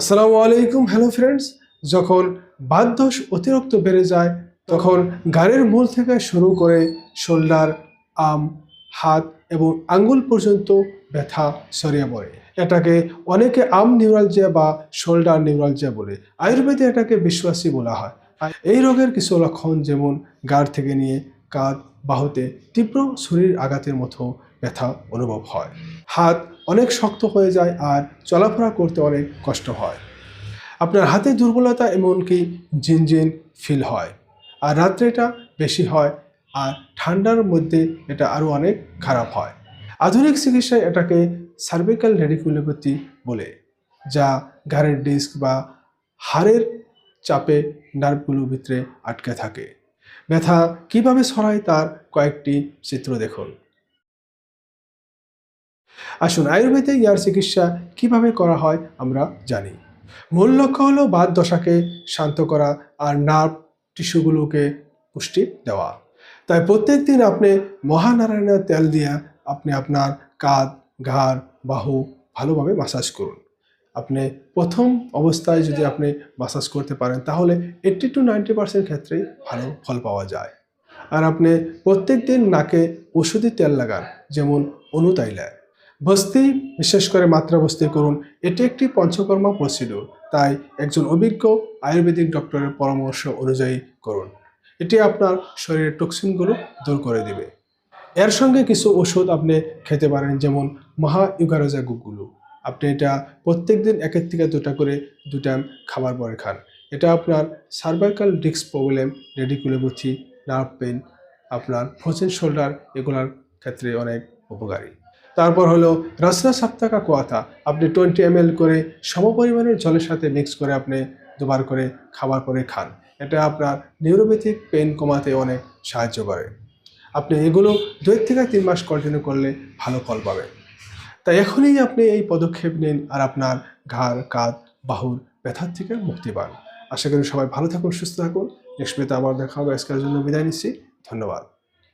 আসসালামু আলাইকুম hello friends যখন বাতদোষ অতিরিক্ত বেড়ে যায়, তখন গাড়ির মূল থেকে শুরু করে শোল্ডার, আম, হাত এবং আঙ্গুল পর্যন্ত ব্যথা সরিয়ে পড়ে। এটাকে অনেকে আম নিউরালজিয়া বা শোল্ডার নিউরালজিয়া বলে। আয়ুর্বেদে এটাকে বিশ্বাসী বলা হয়। এই রোগের কিছু লক্ষণ যেমন গাড় থেকে নিয়ে কাঁধ বাহুতে তীব্র শরীর আঘাতের মতো ব্যথা অনুভব হয়। হাত অনেক শক্ত হয়ে যায় আর চলাফেরা করতে অনেক কষ্ট হয়। আপনার হাতে দুর্বলতা এমনকি জিনজিন ফিল হয় আর রাত্রে এটা বেশি হয় আর ঠান্ডার মধ্যে এটা আরও অনেক খারাপ হয়। আধুনিক চিকিৎসায় এটাকে সার্ভিক্যাল রেডিকুলোপ্যাথি বলে, যা ঘাড়ের ডিস্ক বা হাড়ের চাপে নার্ভগুলোর ভিতরে আটকে থাকে। ব্যথা কীভাবে ছড়ায় তার কয়েকটি চিত্র দেখুন। আসুন আয়ুর্বেদে ইয়ার চিকিৎসা কীভাবে করা হয় আমরা জানি। মূল লক্ষ্য হলো বাত দশাকে শান্ত করা আর নার্ভ টিস্যুগুলোকে পুষ্টি দেওয়া। তাই প্রত্যেক দিন আপনি মহানারায়ণের তেল দিয়ে আপনি আপনার কাঁধ, ঘাড়, বাহু ভালোভাবে মাসাজ করুন। আপনি প্রথম অবস্থায় যদি আপনি মাসাজ করতে পারেন, তাহলে এইট্টি টু নাইনটি পার্সেন্ট ক্ষেত্রেই ভালো ফল পাওয়া যায়। আর আপনি প্রত্যেক দিন নাকে ওষুধি তেল লাগান, যেমন অনুতাইলায় বস্তি, বিশেষ করে মাত্রা বস্তি করুন। এটি একটি পঞ্চকর্মা প্রসিডিউর তাই একজন অভিজ্ঞ আয়ুর্বেদিক ডক্টরের পরামর্শ অনুযায়ী করুন। এটি আপনার শরীরের টক্সিনগুলো দূর করে দিবে। এর সঙ্গে কিছু ওষুধ আপনি খেতে পারেন, যেমন মহা ইউগারোজা গুগুলো আপনি এটা প্রত্যেক দিন একের থেকে দুটা করে দু টাইম খাবার পরে খান। এটা আপনার cervical disc problem radiculopathy nerve pain আপনার ফ্রোজেন শোল্ডার এগুলোর ক্ষেত্রে অনেক উপকারী। তারপর হলো রসনা সাপ্তাকা কোয়াথা আপনি টোয়েন্টি এম করে সমপরিমাণের জলের সাথে মিক্স করে আপনি দুবার করে খাবার পরে খান। এটা আপনার নিউরোপ্যাথিক পেন কমাতে অনেক সাহায্য করে। আপনি এগুলো দুই থেকে তিন মাস কন্টিনিউ করলে ভালো ফল পাবেন। তাই এখনই আপনি এই পদক্ষেপ নিন আর আপনার ঘাড়, কাঁধ, বাহুর ব্যথার থেকে মুক্তি পান। আশা করি সবাই ভালো থাকুন, সুস্থ থাকুন। নেক্সট পেতে আবার দেখা হবে। আজকের জন্য বিদায় নিচ্ছি। ধন্যবাদ।